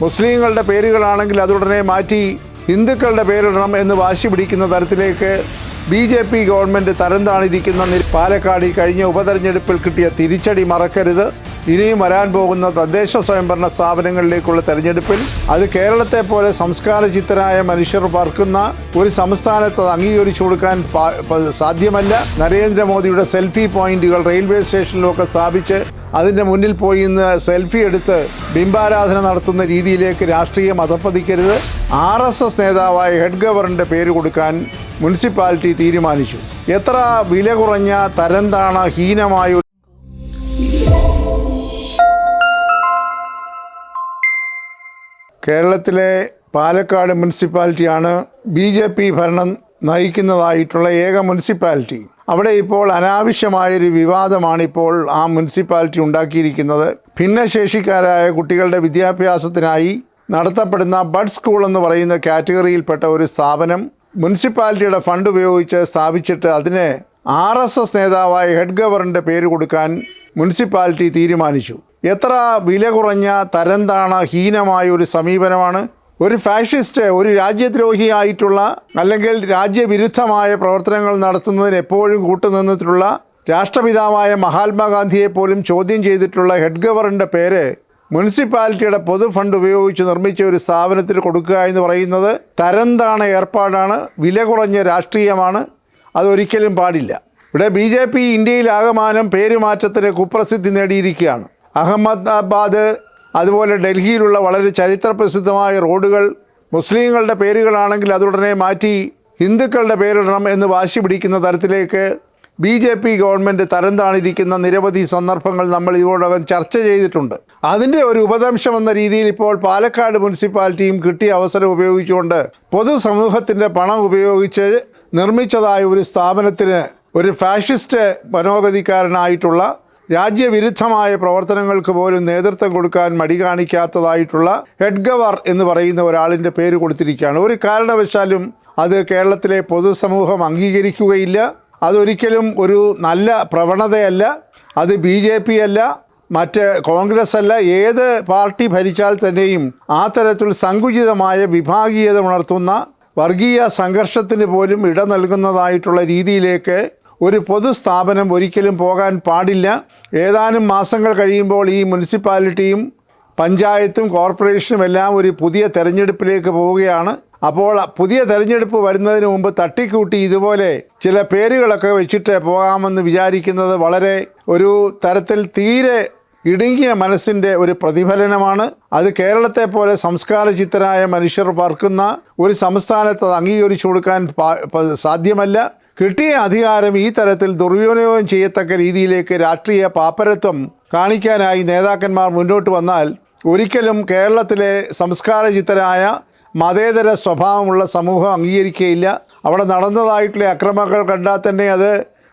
മുസ്ലിങ്ങളുടെ പേരുകളാണെങ്കിൽ അതുടനെ മാറ്റി ഹിന്ദുക്കളുടെ പേരിടണം എന്ന് വാശി പിടിക്കുന്ന തരത്തിലേക്ക് ബി ജെ പി ഗവൺമെന്റ് തരം താണിരിക്കുന്ന പാലക്കാട് ഈ കഴിഞ്ഞ ഉപതെരഞ്ഞെടുപ്പിൽ കിട്ടിയ തിരിച്ചടി മറക്കരുത്. ഇനിയും വരാൻ പോകുന്ന തദ്ദേശ സ്വയംഭരണ സ്ഥാപനങ്ങളിലേക്കുള്ള തെരഞ്ഞെടുപ്പിൽ അത് കേരളത്തെ പോലെ സംസ്കാരചിത്തരായ മനുഷ്യർ പറക്കുന്ന ഒരു സംസ്ഥാനത്ത് അത് അംഗീകരിച്ചു കൊടുക്കാൻ സാധ്യമല്ല. നരേന്ദ്രമോദിയുടെ സെൽഫി പോയിന്റുകൾ റെയിൽവേ സ്റ്റേഷനിലൊക്കെ സ്ഥാപിച്ച് അതിന്റെ മുന്നിൽ പോയി ഇന്ന് സെൽഫി എടുത്ത് ബിംബാരാധന നടത്തുന്ന രീതിയിലേക്ക് രാഷ്ട്രീയം അധപ്പതിക്കരുത് ആർ എസ് എസ് നേതാവായ ഹെഡ് ഗവർണറിന്റെ പേര് കൊടുക്കാൻ മുനിസിപ്പാലിറ്റി തീരുമാനിച്ചു. എത്ര വില കുറഞ്ഞ തരംതാണ ഹീനമായ കേരളത്തിലെ പാലക്കാട് മുനിസിപ്പാലിറ്റിയാണ് ബി ജെ പി ഭരണം നയിക്കുന്നതായിട്ടുള്ള ഏക മുനിസിപ്പാലിറ്റി. അവിടെ ഇപ്പോൾ അനാവശ്യമായൊരു വിവാദമാണ് ഇപ്പോൾ ആ മുനിസിപ്പാലിറ്റി ഉണ്ടാക്കിയിരിക്കുന്നത്. ഭിന്നശേഷിക്കാരായ കുട്ടികളുടെ വിദ്യാഭ്യാസത്തിനായി നടത്തപ്പെടുന്ന ബഡ് സ്കൂൾ എന്ന് പറയുന്ന കാറ്റഗറിയിൽപ്പെട്ട ഒരു സ്ഥാപനം മുനിസിപ്പാലിറ്റിയുടെ ഫണ്ട് ഉപയോഗിച്ച് സ്ഥാപിച്ചിട്ട് അതിന് ആർ എസ് എസ് നേതാവായ ഹെഡ് ഗവർണറിന്റെ പേര് കൊടുക്കാൻ മുനിസിപ്പാലിറ്റി തീരുമാനിച്ചു. എത്ര വില കുറഞ്ഞ തരംതാണ ഹീനമായ ഒരു സമീപനമാണ്. ഒരു ഫാഷിസ്റ്റ് ഒരു രാജ്യദ്രോഹിയായിട്ടുള്ള അല്ലെങ്കിൽ രാജ്യവിരുദ്ധമായ പ്രവർത്തനങ്ങൾ നടത്തുന്നതിന് എപ്പോഴും കൂട്ടുനിന്നിട്ടുള്ള രാഷ്ട്രപിതാവായ മഹാത്മാഗാന്ധിയെ പോലും ചോദ്യം ചെയ്തിട്ടുള്ള ഹെഡ് ഗവറിന്റെ പേര് മുനിസിപ്പാലിറ്റിയുടെ പൊതു ഫണ്ട് ഉപയോഗിച്ച് നിർമ്മിച്ച ഒരു സ്ഥാപനത്തിൽ കൊടുക്കുക എന്ന് പറയുന്നത് തരംതാണ ഏർപ്പാടാണ്. വില കുറഞ്ഞ രാഷ്ട്രീയമാണ്. അതൊരിക്കലും പാടില്ല. ഇവിടെ ബി ജെ പി ഇന്ത്യയിലാകമാനം പേരുമാറ്റത്തിന് കുപ്രസിദ്ധി നേടിയിരിക്കുകയാണ്. അഹമ്മദാബാദ് അതുപോലെ ഡൽഹിയിലുള്ള വളരെ ചരിത്രപ്രസിദ്ധമായ റോഡുകൾ മുസ്ലിങ്ങളുടെ പേരുകളാണെങ്കിൽ അതുടനെ മാറ്റി ഹിന്ദുക്കളുടെ പേരിടണം എന്ന് വാശി പിടിക്കുന്ന തരത്തിലേക്ക് ബി ജെ പി ഗവൺമെന്റ് തരം താണിരിക്കുന്ന നിരവധി സന്ദർഭങ്ങൾ നമ്മൾ ഇതിനോടകം ചർച്ച ചെയ്തിട്ടുണ്ട്. അതിന്റെ ഒരു ഉപദംശം എന്ന രീതിയിൽ ഇപ്പോൾ പാലക്കാട് മുനിസിപ്പാലിറ്റിയും കിട്ടിയ അവസരം ഉപയോഗിച്ചുകൊണ്ട് പൊതുസമൂഹത്തിന്റെ പണം ഉപയോഗിച്ച് നിർമ്മിച്ചതായ ഒരു സ്ഥാപനത്തിന് ഒരു ഫാഷിസ്റ്റ് മനോഗതിക്കാരനായിട്ടുള്ള രാജ്യവിരുദ്ധമായ പ്രവർത്തനങ്ങൾക്ക് പോലും നേതൃത്വം കൊടുക്കാൻ മടി കാണിക്കാത്തതായിട്ടുള്ള ഹെഡ് ഗവർ എന്ന് പറയുന്ന ഒരാളിന്റെ പേര് കൊടുത്തിരിക്കുകയാണ്. ഒരു കാരണവശാലും അത് കേരളത്തിലെ പൊതുസമൂഹം അംഗീകരിക്കുകയില്ല. അതൊരിക്കലും ഒരു നല്ല പ്രവണതയല്ല. അത് ബി ജെ പി അല്ല മറ്റ് കോൺഗ്രസ് അല്ല ഏത് പാർട്ടി ഭരിച്ചാൽ തന്നെയും ആ തരത്തിൽ സങ്കുചിതമായ വിഭാഗീയത ഉണർത്തുന്ന വർഗീയ സംഘർഷത്തിന് പോലും ഇട നൽകുന്നതായിട്ടുള്ള രീതിയിലേക്ക് ഒരു പൊതുസ്ഥാപനം ഒരിക്കലും പോകാൻ പാടില്ല. ഏതാനും മാസങ്ങൾ കഴിയുമ്പോൾ ഈ മുനിസിപ്പാലിറ്റിയും പഞ്ചായത്തും കോർപ്പറേഷനും എല്ലാം ഒരു പുതിയ തെരഞ്ഞെടുപ്പിലേക്ക് പോവുകയാണ്. അപ്പോൾ പുതിയ തെരഞ്ഞെടുപ്പ് വരുന്നതിന് മുമ്പ് തട്ടിക്കൂട്ടി ഇതുപോലെ ചില പേരുകളൊക്കെ വെച്ചിട്ട് പോകാമെന്ന് വിചാരിക്കുന്നത് വളരെ ഒരു തരത്തിൽ തീരെ ഇടുങ്ങിയ മനസ്സിന്റെ ഒരു പ്രതിഫലനമാണ്. അത് കേരളത്തെ പോലെ സംസ്കാര സംസ്കാരചിത്തരായ മനുഷ്യർ പാർക്കുന്ന ഒരു സംസ്ഥാനത്ത് അത് അംഗീകരിച്ചു കൊടുക്കാൻ സാധ്യമല്ല. കിട്ടിയ അധികാരം ഈ തരത്തിൽ ദുർവിനിയോഗം ചെയ്യത്തക്ക രീതിയിലേക്ക് രാഷ്ട്രീയ പാപ്പരത്വം കാണിക്കാനായി നേതാക്കന്മാർ മുന്നോട്ട് വന്നാൽ ഒരിക്കലും കേരളത്തിലെ സംസ്കാരചിത്തരായ മതേതര സ്വഭാവമുള്ള സമൂഹം അംഗീകരിക്കുകയില്ല. അവിടെ നടന്നതായിട്ടുള്ള അക്രമങ്ങൾ കണ്ടാൽ തന്നെ അത്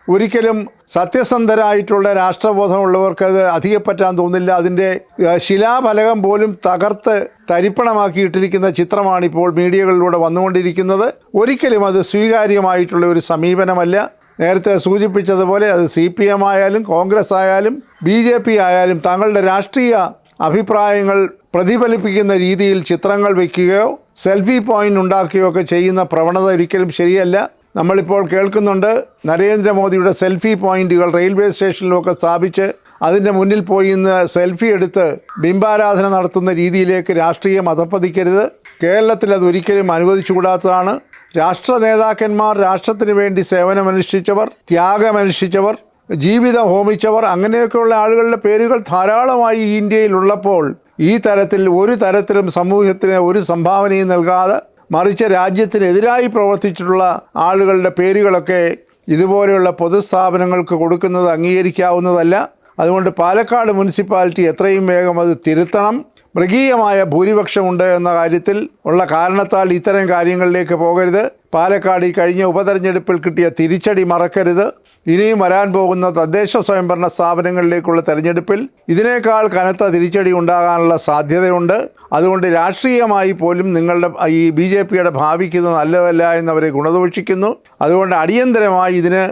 ഒരിക്കലും സത്യസന്ധരായിട്ടുള്ള രാഷ്ട്രബോധമുള്ളവർക്ക് അത് അധികം പറ്റാൻ തോന്നില്ല. അതിന്റെ ശിലാഫലകം പോലും തകർത്ത് തരിപ്പണമാക്കിയിട്ടിരിക്കുന്ന ചിത്രമാണിപ്പോൾ മീഡിയകളിലൂടെ വന്നുകൊണ്ടിരിക്കുന്നത്. ഒരിക്കലും അത് സ്വീകാര്യമായിട്ടുള്ള ഒരു സമീപനമല്ല. നേരത്തെ സൂചിപ്പിച്ചതുപോലെ അത് സി പി എം ആയാലും കോൺഗ്രസ് ആയാലും ബി ജെ പി ആയാലും തങ്ങളുടെ രാഷ്ട്രീയ അഭിപ്രായങ്ങൾ പ്രതിഫലിപ്പിക്കുന്ന രീതിയിൽ ചിത്രങ്ങൾ വയ്ക്കുകയോ സെൽഫി പോയിന്റ് ഉണ്ടാക്കുകയോ ഒക്കെ ചെയ്യുന്ന പ്രവണത ഒരിക്കലും ശരിയല്ല. നമ്മളിപ്പോൾ കേൾക്കുന്നുണ്ട് നരേന്ദ്രമോദിയുടെ സെൽഫി പോയിന്റുകൾ റെയിൽവേ സ്റ്റേഷനിലുമൊക്കെ സ്ഥാപിച്ച് അതിന്റെ മുന്നിൽ പോയി ഇന്ന് സെൽഫി എടുത്ത് ബിംബാരാധന നടത്തുന്ന രീതിയിലേക്ക് രാഷ്ട്രീയം അതപ്പതിക്കരുത്. കേരളത്തിൽ അത് ഒരിക്കലും അനുവദിച്ചുകൂടാത്തതാണ്. രാഷ്ട്ര നേതാക്കന്മാർ രാഷ്ട്രത്തിന് വേണ്ടി സേവനമനുഷ്ഠിച്ചവർ ത്യാഗമനുഷ്ഠിച്ചവർ ജീവിതം ഹോമിച്ചവർ അങ്ങനെയൊക്കെയുള്ള ആളുകളുടെ പേരുകൾ ധാരാളമായി ഇന്ത്യയിൽ ഇന്ത്യയിലുള്ളപ്പോൾ ഈ തരത്തിൽ ഒരു തരത്തിലും സമൂഹത്തിന് ഒരു സംഭാവനയും നൽകാതെ മറിച്ച് രാജ്യത്തിനെതിരായി പ്രവർത്തിച്ചിട്ടുള്ള ആളുകളുടെ പേരുകളൊക്കെ ഇതുപോലെയുള്ള പൊതുസ്ഥാപനങ്ങൾക്ക് കൊടുക്കുന്നത് അംഗീകരിക്കാവുന്നതല്ല. അതുകൊണ്ട് പാലക്കാട് മുനിസിപ്പാലിറ്റി എത്രയും വേഗം അത് തിരുത്തണം. മൃഗീയമായ ഭൂരിപക്ഷമുണ്ട് എന്ന കാര്യത്തിൽ ഉള്ള കാരണത്താൽ ഇത്തരം കാര്യങ്ങളിലേക്ക് പോകരുത്. പാലക്കാട് ഈ കഴിഞ്ഞ ഉപതെരഞ്ഞെടുപ്പിൽ കിട്ടിയ തിരിച്ചടി മറക്കരുത്. ഇനിയും വരാൻ പോകുന്ന തദ്ദേശ സ്വയംഭരണ സ്ഥാപനങ്ങളിലേക്കുള്ള തെരഞ്ഞെടുപ്പിൽ ഇതിനേക്കാൾ കനത്ത തിരിച്ചടി ഉണ്ടാകാനുള്ള സാധ്യതയുണ്ട്. അതുകൊണ്ട് രാഷ്ട്രീയമായി പോലും നിങ്ങളുടെ ഈ ബി ജെ പിയുടെ ഭാവിക്കുന്നത് നല്ലതല്ല എന്നവരെ ഗുണദോഷിക്കുന്നു. അതുകൊണ്ട് അടിയന്തരമായി ഇതിന്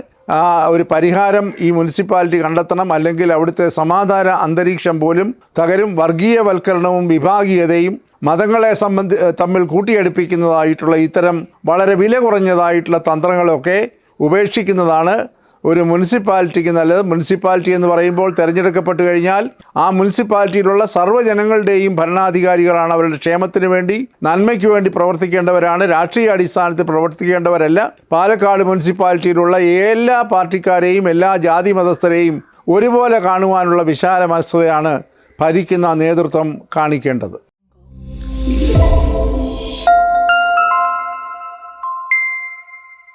ഒരു പരിഹാരം ഈ മുനിസിപ്പാലിറ്റി കണ്ടെത്തണം. അല്ലെങ്കിൽ അവിടുത്തെ സമാധാന അന്തരീക്ഷം പോലും തകരും. വർഗീയവൽക്കരണവും വിഭാഗീയതയും മതങ്ങളെ സംബന്ധി തമ്മിൽ കൂട്ടിയടുപ്പിക്കുന്നതായിട്ടുള്ള ഇത്തരം വളരെ വില കുറഞ്ഞതായിട്ടുള്ള തന്ത്രങ്ങളൊക്കെ ഉപേക്ഷിക്കുന്നതാണ് ഒരു മുനിസിപ്പാലിറ്റിക്ക് നല്ലത്. മുനിസിപ്പാലിറ്റി എന്ന് പറയുമ്പോൾ തിരഞ്ഞെടുക്കപ്പെട്ട് കഴിഞ്ഞാൽ ആ മുനിസിപ്പാലിറ്റിയിലുള്ള സർവജനങ്ങളുടെയും ഭരണാധികാരികളാണ് അവരുടെ ക്ഷേമത്തിന് വേണ്ടി നന്മയ്ക്ക് വേണ്ടി പ്രവർത്തിക്കേണ്ടവരാണ്. രാഷ്ട്രീയ അടിസ്ഥാനത്തിൽ പ്രവർത്തിക്കേണ്ടവരല്ല. പാലക്കാട് മുനിസിപ്പാലിറ്റിയിലുള്ള എല്ലാ പാർട്ടിക്കാരെയും എല്ലാ ജാതി മതസ്ഥരെയും ഒരുപോലെ കാണുവാനുള്ള വിശാല മനസ്സതയാണ് ഭരിക്കുന്ന നേതൃത്വം കാണിക്കേണ്ടത്.